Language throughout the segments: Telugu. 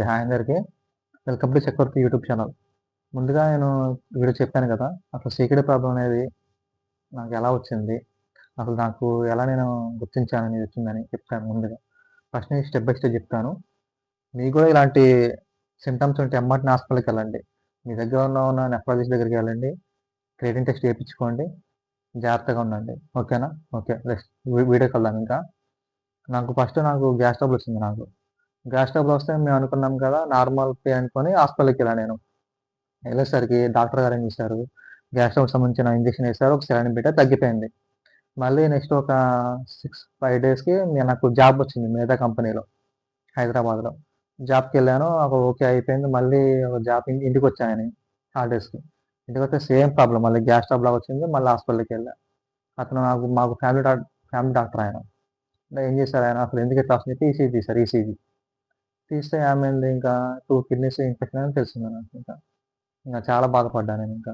హాయ్ అందరికి. Welcome to Chakravarthi YouTube channel. ముందుగా నేను వీడియో చెప్పాను కదా! అసలు సీక్రెట్ ప్రాబ్లమ్ అనేది నాకు ఎలా వచ్చింది? అసలు నాకు ఎలా నేను గుర్తించాను అనేది వచ్చిందని చెప్తాను ముందుగా. ఫస్ట్ నేను స్టెప్ బై స్టెప్ చెప్తాను. మీకు కూడా ఇలాంటి సిమ్టమ్స్ ఉంటే ఆస్పత్రికి వెళ్ళండి మీ దగ్గర ఉన్న ఉన్న నెఫ్రాలజిస్ట్ దగ్గరికి వెళ్ళండి. క్రియేటిన్ టెస్ట్ చేయించుకోండి జాగ్రత్తగా ఉండండి. ఓకేనా? ఓకే. నెక్స్ట్ వీడియోకి వెళ్దాం ఇంకా. నాకు ఫస్ట్ నాకు గ్యాస్ ట్రబుల్ వచ్చింది నాకు. గ్యాస్ ట్రబుల్ వస్తే మేము అనుకున్నాం కదా! నార్మల్ పే అనుకొని హాస్పిటల్కి వెళ్ళాను నేను. వెళ్ళేసరికి డాక్టర్ గారు ఏం చేశారు, గ్యాస్ ట్రబుల్‌కి సంబంధించిన ఇంజెక్షన్ వేశారు ఒక సెలైన్ పెట్టారు తగ్గిపోయింది. మళ్ళీ నెక్స్ట్ ఒక 6, 5 డేస్‌కి నాకు జాబ్ వచ్చింది మిగతా కంపెనీలో హైదరాబాద్‌లో. జాబ్కి వెళ్ళాను ఒక ఓకే అయిపోయింది. మళ్ళీ ఒక జాబ్ ఇంటికి ఇంటికొచ్చాను నేను హాలిడేస్‌కి. ఇంటికొస్తే సేమ్ ప్రాబ్లం మళ్ళీ గ్యాస్ ట్రబుల్ వచ్చింది. మళ్ళీ హాస్పిటల్కి వెళ్ళా అతను నాకు మాకు ఫ్యామిలీ డాక్టర్ ఫ్యామిలీ డాక్టర్ ఆయన. ఏం చేశారు ఆయన అసలు ఎందుకు ఇట్లా వస్తుంది చెప్పి ఈసీజీ తీశారు ఈసీజీ. తీస్తే ఏమైంది ఇంకా టూ కిడ్నీస్ ఇన్ఫెక్షన్ అని తెలిసింది నాకు ఇంకా. ఇంకా చాలా బాధపడ్డా నేను ఇంకా.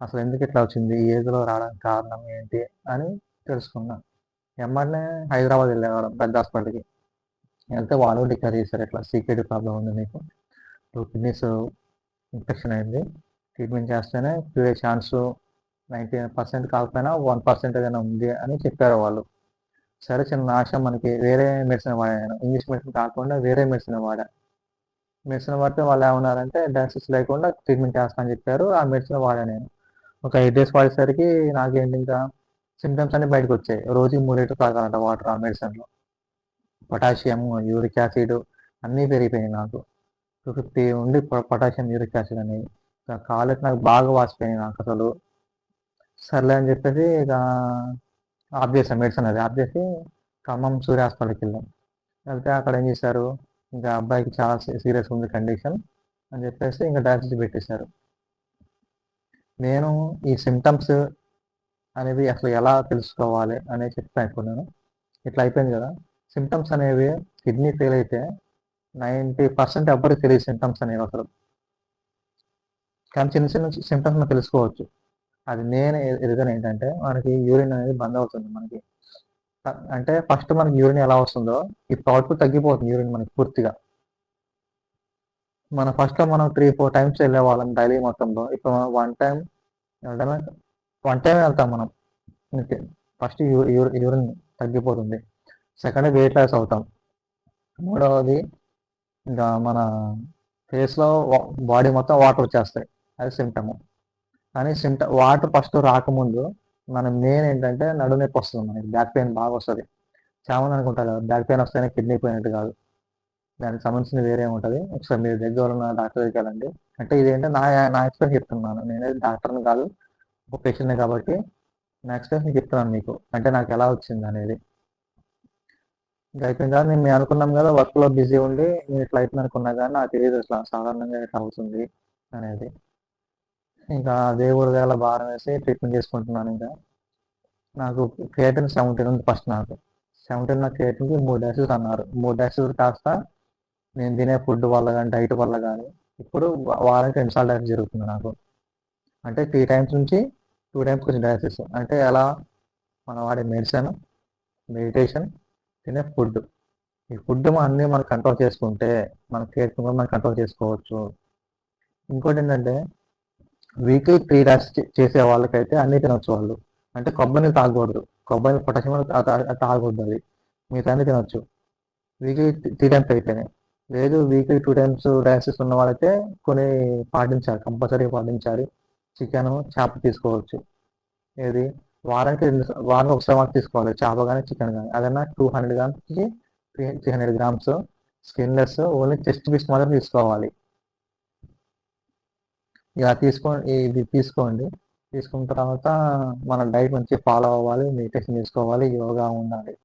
అసలు ఎందుకు ఇట్లా వచ్చింది? ఈ ఏజ్‌లో రావడానికి కారణం ఏంటి? అని తెలుసుకున్నాను ఎమ్మటనే హైదరాబాద్ వెళ్ళేవాళ్ళం పెద్ద హాస్పిటల్‌కి. వెళ్తే వాళ్ళు డిక్లేర్ చేశారు ఇట్లా సీక్రెట్ ప్రాబ్లమ్ ఉంది మీకు. టూ కిడ్నీస్ ఇన్ఫెక్షన్ అయింది. ట్రీట్మెంట్ చేస్తేనే క్యూరే ఛాన్స్ నైంటీ పర్సెంట్ కాకపోయినా వన్ పర్సెంట్ ఏదైనా ఉంది అని చెప్పారు వాళ్ళు. సరే చిన్న ఆశ మనకి వేరే మెడిసిన్ వాడాను ఇంగ్లీష్ మెడిసిన్ కాకుండా వేరే మెడిసిన్ వాడా. మెడిసిన్ వాడితే వాళ్ళు ఏమన్నారంటే డయాసిస్ లేకుండా ట్రీట్మెంట్ చేస్తానని చెప్పారు. ఆ మెడిసిన్ వాడా నేను. ఒక ఎయిట్ డేస్ వాడేసరికి నాకేంటి ఇంకా సిమ్టమ్స్ అన్ని బయటకు బయటకొచ్చాయి. రోజుకి 3 లీటర్లు తాగాలంట వాటర్ ఆ మెడిసిన్‌లో. పొటాషియం, యూరిక్ యాసిడ్ అన్నీ పెరిగిపోయినాయి నాకు. టూ ఫిఫ్టీ ఉండి పొటాషియం, యూరిక్ యాసిడ్ అనేవి. కాళ్ళకి నాకు బాగా వాసిపోయినాయి అసలు సర్లే అని చెప్పేసి ఇక ఆఫ్ చేస్తాం మెడిసిన్ అది. ఆఫ్ చేసి ఖమ్మం సూర్య హాస్పిటల్‌కెళ్ళాం. వెళ్తే అక్కడ ఏం చేశారు, ఇంకా అబ్బాయికి చాలా సీరియస్ ఉంది కండిషన్ అని చెప్పేసి ఇంకా డయాలసిస్ పెట్టేశారు. నేను ఈ సిమ్టమ్స్ అనేవి అసలు ఎలా తెలుసుకోవాలి అనేది చెప్తాను ఇప్పుడు నేను. ఇట్లా అయిపోయింది కదా! సిమ్టమ్స్ అనేవి కిడ్నీ ఫెయిల్ అయితే 90% ఎవ్వరికీ తెలియదు సిమ్టమ్స్ అనేవి అసలు. కానీ చిన్న చిన్న సిమ్టమ్స్ మనం తెలుసుకోవచ్చు. అది మెయిన్ రీజన్ ఏంటంటే మనకి యూరిన్ అనేది బంద్ అవుతుంది మనకి. అంటే ఫస్ట్ మనకి యూరిన్ ఎలా వస్తుందో ఇప్పుడు అవుట్‌పుట్ తగ్గిపోతుంది యూరిన్ మనకి పూర్తిగా. మన ఫస్ట్‌లో మనం 3, 4 టైమ్స్ వెళ్ళేవాళ్ళం డైలీ మొత్తంలో. ఇప్పుడు మనం వన్ టైం వెళ్ళడమే వన్ టైమే వెళ్తాం మనం. ఫస్ట్ యూ యూరిన్ తగ్గిపోతుంది. సెకండ్ వెయిట్ లాస్ అవుతాం. మూడవది ఇంకా మన ఫేస్‌లో బాడీ మొత్తం వాటర్ వచ్చేస్తాయి. అది సింప్టము. కానీ సింట వాటర్ ఫస్ట్ రాకముందు మన మెయిన్ ఏంటంటే నడు నొప్పి వస్తుంది మనకి. బ్యాక్ పెయిన్ బాగా వస్తుంది చాలామంది అనుకుంటారు కదా! బ్యాక్ పెయిన్ వస్తేనే కిడ్నీ పోయినట్టు కాదు. దానికి సంబంధించిన వేరే ఉంటుంది ఒకసారి మీ దగ్గర ఉన్న డాక్టర్ దగ్గరికి వెళ్ళండి. అంటే ఇదేంటే నా నా ఎక్స్‌పీరియన్స్ చెప్తున్నాను. నేనేది డాక్టర్‌ని కాదు. ఒక పేషెంట్ని కాబట్టి నా ఎక్స్‌పీరియన్స్ చెప్తున్నాను మీకు. అంటే నాకు ఎలా వచ్చింది అనేది అయిపోయిన తర్వాత మేము అనుకున్నాం కదా! వర్క్‌లో బిజీ ఉండి నేను ఇట్లా అయితే అనుకున్నా కానీ నాకు తెలియదు అసలు సాధారణంగా ఇట్లా అవుతుంది అనేది. ఇంకా దేవుడి దగ్గర భారం వేసి ట్రీట్మెంట్ చేసుకుంటున్నాను ఇంకా. నాకు క్రియేటిన్ 17 ఉంది ఫస్ట్ నాకు. సెవెంటీన్ నాకు క్రియేటిన్‌కి 3 డయాలిసిస్ అన్నారు. 3 డయాలిసిస్ కాస్త నేను తినే ఫుడ్ వల్ల కానీ డైట్ వల్ల కానీ ఇప్పుడు వారానికి 2 సార్లు జరుగుతుంది నాకు. అంటే త్రీ టైమ్స్ నుంచి టూ టైమ్స్ కొంచెం డయాలిసిస్. అంటే ఎలా మనం వాడే మెడిసిన్, మెడిటేషన్, తినే ఫుడ్. ఈ ఫుడ్ అన్నీ మనం కంట్రోల్ చేసుకుంటే మన క్రియేటిన్ కూడా మనం కంట్రోల్ చేసుకోవచ్చు. ఇంకోటి ఏంటంటే వీక్లీ త్రీ డాష్ చేసే వాళ్ళకైతే అన్నీ తినొచ్చు వాళ్ళు. అంటే కొబ్బరి నీళ్ళు తాగకూడదు. కొబ్బరి పొటాషియం తాగకూడదు అది. మిగతావన్నీ తినొచ్చు. వీక్లీ త్రీ టైమ్స్ అయితేనే లేదు వీక్లీ టూ టైమ్స్ డాషెస్ ఉన్న వాళ్ళైతే కొన్ని పాటించాలి. కంపల్సరీ పాటించాలి. చికెన్ చేప తీసుకోవచ్చు. ఏది వారానికి రెండు వారానికి ఒకసారి మాత్రం తీసుకోవాలి. చేప కానీ చికెన్ కానీ అదన్నా two hundred గ్రామ్స్కి three 300 grams skinless only chest piece మాత్రం తీసుకోవాలి. ఇలా తీసుకో ఇది తీసుకోండి. తీసుకున్న తర్వాత మన డైట్ మంచి ఫాలో అవ్వాలి. మెడిటేషన్ తీసుకోవాలి యోగా ఉండాలి.